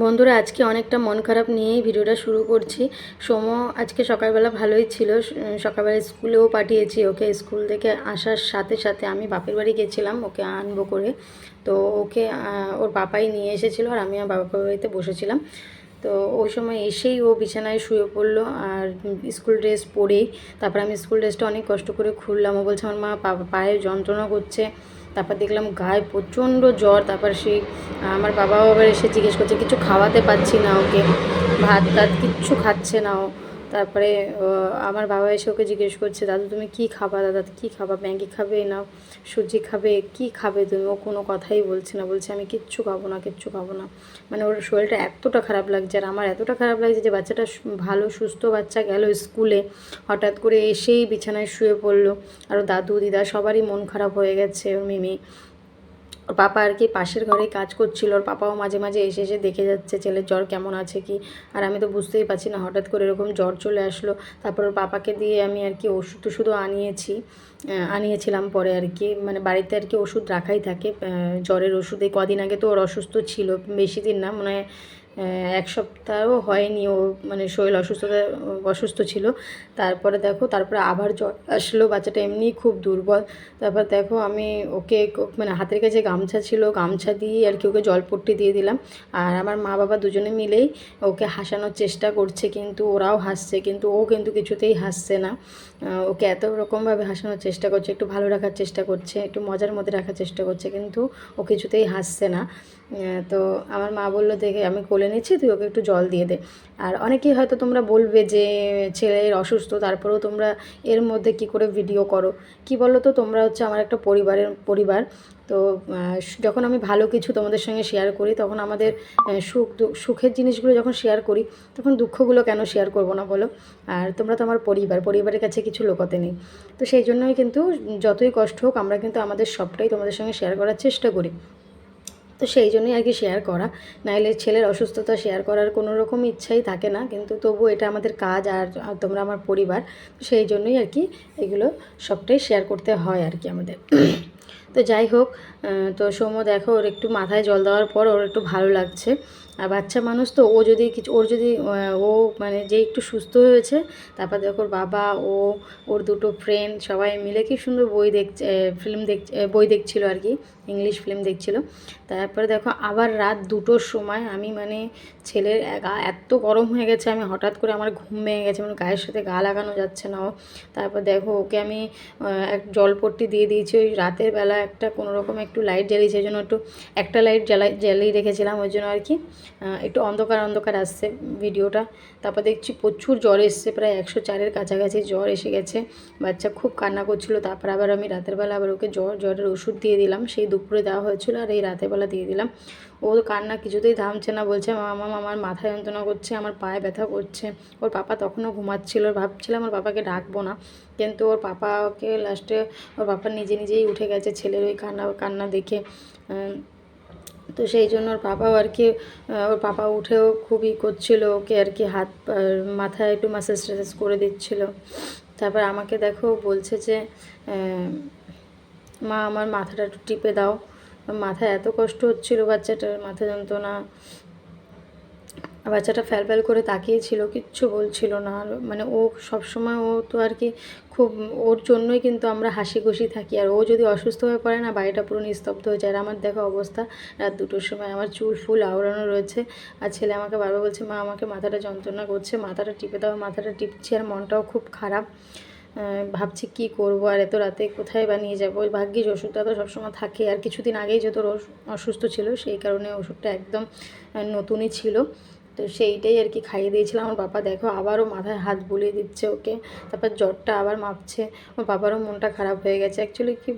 বন্ধুরা, আজকে অনেকটা মন খারাপ নিয়েই ভিডিওটা শুরু করছি। সোম আজকে সকালবেলা ভালোই ছিল। সকালবেলা স্কুলেও পাঠিয়েছি ওকে স্কুল থেকে আসার সাথে সাথে আমি বাপের বাড়ি গেছিলাম ওকে আনব করে। তো ওকে ওর বাবাই নিয়ে এসেছিল আর আমি আমার বাবার বাড়িতে বসেছিলাম। তো ওই সময় এসেই ও বিছানায় শুয়ে পড়ল আর স্কুল ড্রেস পরেই তারপর আমি স্কুল ড্রেসটা অনেক কষ্ট করে খুললাম। ও বলছে, আমার মা পায়ে যন্ত্রণা করছে। তারপর দেখলাম গায়ে প্রচণ্ড জ্বর। তারপর সেই আমার বাবাও আবার এসে জিজ্ঞেস করছে, কিছু খাওয়াতে পারছি না ওকে। ভাত টাত কিচ্ছু খাচ্ছে না ও। তারপরে আমার বাবা এসে ওকে জিজ্ঞেস করছে, দাদু, তুমি কি খাবা? দাদা কি খাবা? ম্যাগি খাবে না? সুজি খাবে? কি খাবে তুমি? ও কোনো কথাই বলছে না। বলছে, আমি কিচ্ছু খাব না, কিচ্ছু খাব না। মানে ওর শরীরটা এতটা খারাপ লাগছে আর আমার এতটা খারাপ লাগছে যে বাচ্চাটা ভালো, সুস্থ বাচ্চা গেল স্কুলে। হঠাৎ করে এসেই বিছানায় শুয়ে পড়ল। আর দাদু, দিদা সবারই মন খারাপ হয়ে গেছে, ওর মিমি। ওর পাপা আর কি পাশের ঘরে কাজ করছিল, ওর পাপাও মাঝে মাঝে এসে এসে দেখে যাচ্ছে ছেলের জ্বর কেমন আছে কি? আর আমি তো বুঝতেই পারছি না, হঠাৎ করে এরকম জ্বর চলে আসলো। তারপর ওর পাপাকে দিয়ে আমি আর কি ওষুধ টষুধও আনিয়েছি আনিয়েছিলাম পরে আর কি। মানে বাড়িতে আর কি ওষুধ রাখাই থাকে জ্বরের ওষুধে। কদিন আগে তো ওর অসুস্থ ছিল, বেশি দিন না, মনে হয় এক সপ্তাহও হয়নি। ও মানে শরীর অসুস্থতা, অসুস্থ ছিল। তারপরে দেখো, তারপরে আবার জ্বর আসলো। বাচ্চাটা এমনিই খুব দুর্বল। তারপর দেখো, আমি ওকে মানে হাতের কাছে গামছা ছিল। গামছা দিয়ে আর কি ওকে জলপট্টি দিয়ে দিলাম। আর আমার মা বাবা দুজনে মিলেই ওকে হাসানোর চেষ্টা করছে, কিন্তু ওরাও হাসছে, কিন্তু ও কিন্তু কিছুতেই হাসছে না। ওকে এত রকমভাবে হাসানোর চেষ্টা করছে, একটু ভালো রাখার চেষ্টা করছে, একটু মজার মধ্যে রাখার চেষ্টা করছে, কিন্তু ও কিছুতেই হাসছে না। তো আমার মা বলল, দেখে আমি কোলে নিচ্ছি, তুই ওকে একটু জল দিয়ে দে। আর অনেকেই হয়তো তোমরা বলবে যে, ছেলের অসুস্থ, তারপরেও তোমরা এর মধ্যে কি করে ভিডিও করো? কি বলো তো তোমরা হচ্ছে আমার একটা পরিবারের পরিবার, তো যখন আমি ভালো কিছু তোমাদের সঙ্গে শেয়ার করি, তখন আমাদের সুখ সুখের জিনিসগুলো যখন শেয়ার করি, তখন দুঃখগুলো কেন শেয়ার করব না বলো? আর তোমরা তো আমার পরিবার, পরিবারের কাছে কিছু লোকতে নেই। তো সেই জন্যই কিন্তু যতই কষ্ট হোক, আমরা কিন্তু আমাদের সবটাই তোমাদের সঙ্গে শেয়ার করার চেষ্টা করি। তো সেই জন্যই আর কি শেয়ার করা। নাইলে ছেলের অসুস্থতা শেয়ার করার কোনো রকম ইচ্ছাই থাকে না। কিন্তু তবু এটা আমাদের কাজ আর তোমরা আমার পরিবার। সেই জন্যই আর কি এগুলো সবটাই শেয়ার করতে হয় আর কি আমাদের। তো যাই হোক তো সৌম্য দেখো ওর একটু মাথায় জল দেওয়ার পর ওর একটু ভালো লাগছে। আর বাচ্চা মানুষ তো, ও যদি কিছু, ওর যদি ও মানে যে একটু সুস্থ হয়েছে, তারপর দেখো ওর বাবা, ও, ওর দুটো ফ্রেন্ড সবাই মিলে কি সুন্দর বই দেখছে ফিল্ম দেখ বই দেখছিল আর কি ইংলিশ ফিল্ম দেখছিল। তারপরে দেখো আবার রাত দুটোর সময় আমি মানে ছেলের এত গরম হয়ে গেছে, আমি হঠাৎ করে আমার ঘুম ভেঙে গেছে মানে গায়ের সাথে গা লাগানো যাচ্ছে না ও। তারপর দেখো ওকে আমি এক জলপট্টি দিয়ে দিয়েছি, ওই রাতের বেলা একটা কোনো রকম একটু লাইট জ্বালিয়েছে এই জন্য একটু একটা লাইট জ্বালাই, জ্বালিয়ে রেখেছিলাম, ওই জন্য আর কি একটু অন্ধকার অন্ধকার আসছে ভিডিওটা। তারপর দেখছি প্রচুর জ্বর এসছে, প্রায় একশো চারের কাছাকাছি জ্বর এসে গেছে। বাচ্চা খুব কান্না করছিল, তারপর আবার আমি রাতের বেলা আবার ওকে জ্বর, জ্বরের ওষুধ দিয়ে দিলাম। সেই দুপুরে দেওয়া হয়েছিল আর এই রাতের বেলা দিয়ে দিলাম। ও কান্না, কিছুতেই থামছে না, বলছে মামা আমার মাথা যন্ত্রণা করছে, আমার পায়ে ব্যথা করছে। ওর পাপা তখনও ঘুমাচ্ছিল ভাবছিলাম ওর পাপাকে ডাকবো না, কিন্তু ওর পাপাকে লাস্টে ওর পাপা নিজে নিজেই উঠে গেছে ছেলের ওই কান্না কান্না দেখে। তো সেই জন্য ওর পাপাও আর কি ওর পাপা উঠেও খুবই করছিল ওকে আর কি, হাত মাথায় একটু মাসাজ টাসাজ করে দিচ্ছিল। তারপর আমাকে দেখো বলছে যে মা, আমার মাথাটা একটু টিপে দাও। মাথায় এত কষ্ট হচ্ছিল বাচ্চাটার, মাথা যন্ত্রণা। বাচ্চাটা ফ্যাল ফ্যাল করে তাকিয়েছিল, কিচ্ছু বলছিল না। মানে ও সবসময় ও তো আর কি খুব, ওর জন্যই কিন্তু আমরা হাসি খুশি থাকি। আর ও যদি অসুস্থ হয়ে পড়ে না, বাড়িটা পুরো নিস্তব্ধ হয়ে যায়। আর আমার দেখো অবস্থা, রাত দুটোর সময় আমার চুল ফুল আওড়ানো রয়েছে। আর ছেলে আমাকে বারবার বলছে, মা, আমাকে মাথাটা যন্ত্রণা করছে, মাথাটা টিপে দাও, মাথাটা টিপছি। আর মনটাও খুব খারাপ। ভাবছি কি করব আর এত রাতে কোথায় বানিয়ে যাব? ভাগ্যিস ওষুধটা তো সবসময় থাকে। আর কিছুদিন আগেই ওর অসুস্থ ছিল, সেই কারণে ওষুধটা একদম নতুনই ছিল। তো সেইটাই আর কি খাইয়ে দিয়েছিলাম। আমার বাবা দেখো আবারও মাথায় হাত বুলিয়ে দিচ্ছে ওকে। তারপর জ্বরটা আবার মাপছে। ওর বাবারও মনটা খারাপ হয়ে গেছে। অ্যাকচুয়ালি কি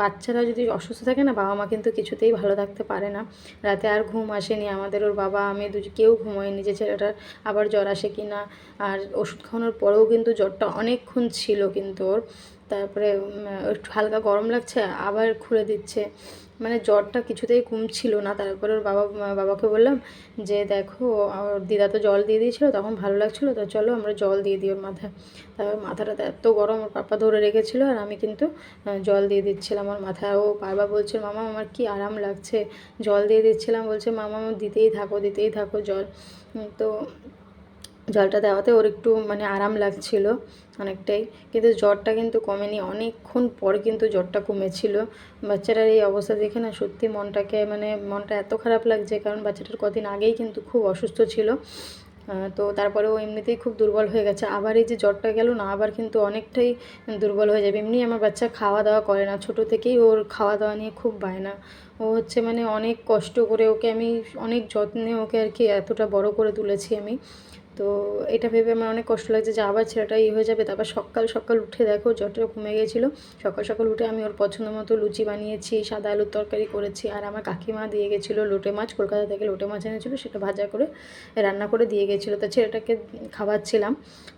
বাচ্চারা যদি অসুস্থ থাকে না, বাবা মা কিন্তু কিছুতেই ভালো থাকতে পারে না। রাতে আর ঘুম আসেনি। আমাদের ওর বাবা, আমি দুজন কেউ ঘুমোয়নি যে ছেলেটার আবার জ্বর আসে কি না। আর ওষুধ খাওয়ানোর পরেও কিন্তু জ্বরটা অনেকক্ষণ ছিল কিন্তু ওর। তারপরে একটু হালকা গরম লাগছে, আবার খুলে দিচ্ছে। মানে জ্বরটা কিছুতেই কমছিল না। তারপরে ওর বাবা, বাবাকে বললাম যে, দেখো, ওর দিদা তো জল দিয়ে দিয়েছিলো, তখন ভালো লাগছিল, তো চলো আমরা জল দিয়ে দিই ওর মাথায়। তারপর মাথাটা এত গরম, ওর পাপা ধরে রেখেছিলো, আর আমি কিন্তু জল দিয়ে দিচ্ছিলাম ওর মাথায়। ও বারবার বলছে, মামা, আমার কি আরাম লাগছে? জল দিয়ে দিচ্ছিলাম, বলছে, মামা আমার দিতেই থাকো দিতেই থাকো জল। তো জলটা দেওয়াতে ওর একটু মানে আরাম লাগছিল অনেকটাই। কিন্তু জ্বরটা কিন্তু কমেনি। অনেকক্ষণ পর কিন্তু জ্বরটা কমেছিল। বাচ্চাটার এই অবস্থা দেখে না সত্যি মনটাকে মানে মনটা এত খারাপ লাগছে, কারণ বাচ্চাটার কদিন আগেই কিন্তু খুব অসুস্থ ছিল। তো তারপরে ও এমনিতেই খুব দুর্বল হয়ে গেছে। আবার এই যে জ্বরটা গেল না, আবার কিন্তু অনেকটাই দুর্বল হয়ে যাবে। এমনি আমার বাচ্চা খাওয়া দাওয়া করে না। ছোটো থেকেই ওর খাওয়া দাওয়া নিয়ে খুব বায়না ও হচ্ছে মানে অনেক কষ্ট করে ওকে আমি, অনেক যত্নে ওকে আর কি এতটা বড় করে তুলেছি আমি। তো এটা ভেবে আমার অনেক কষ্ট লাগছে যে আবার ছেলেটা ইয়ে হয়ে যাবে। তারপর সকাল সকাল উঠে দেখো, জ্বরটা কমে গিয়েছিল। সকাল সকাল উঠে আমি ওর পছন্দ মতো লুচি বানিয়েছি, সাদা আলুর তরকারি করেছি আর আমার কাকিমা দিয়ে গেছিল লোটে মাছ, কলকাতা থেকে লোটে মাছ এনেছিলো, সেটা ভাজা করে রান্না করে দিয়ে গেছিল। তো ছেলেটাকে খাওয়াচ্ছিলাম।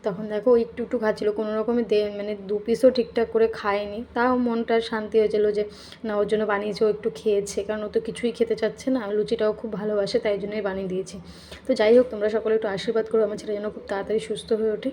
তখন দেখো একটু একটু খাচ্ছিলো, কোনো রকমে দে মানে দু পিসও ঠিকঠাক করে খায়নি। তাও মনটা শান্তি হয়েছিল যে না, ওর জন্য বানিয়েছে, ও একটু খেয়েছে। কারণ ও তো কিছুই খেতে চাচ্ছে না, লুচিটাও খুব ভালোবাসে, তাই জন্যই বানিয়ে দিয়েছি। তো যাই হোক, তোমরা সকলে একটু আশীর্বাদ করো আমার ছেলে যেন খুব তাড়াতাড়ি সুস্থ হয়ে ওঠে।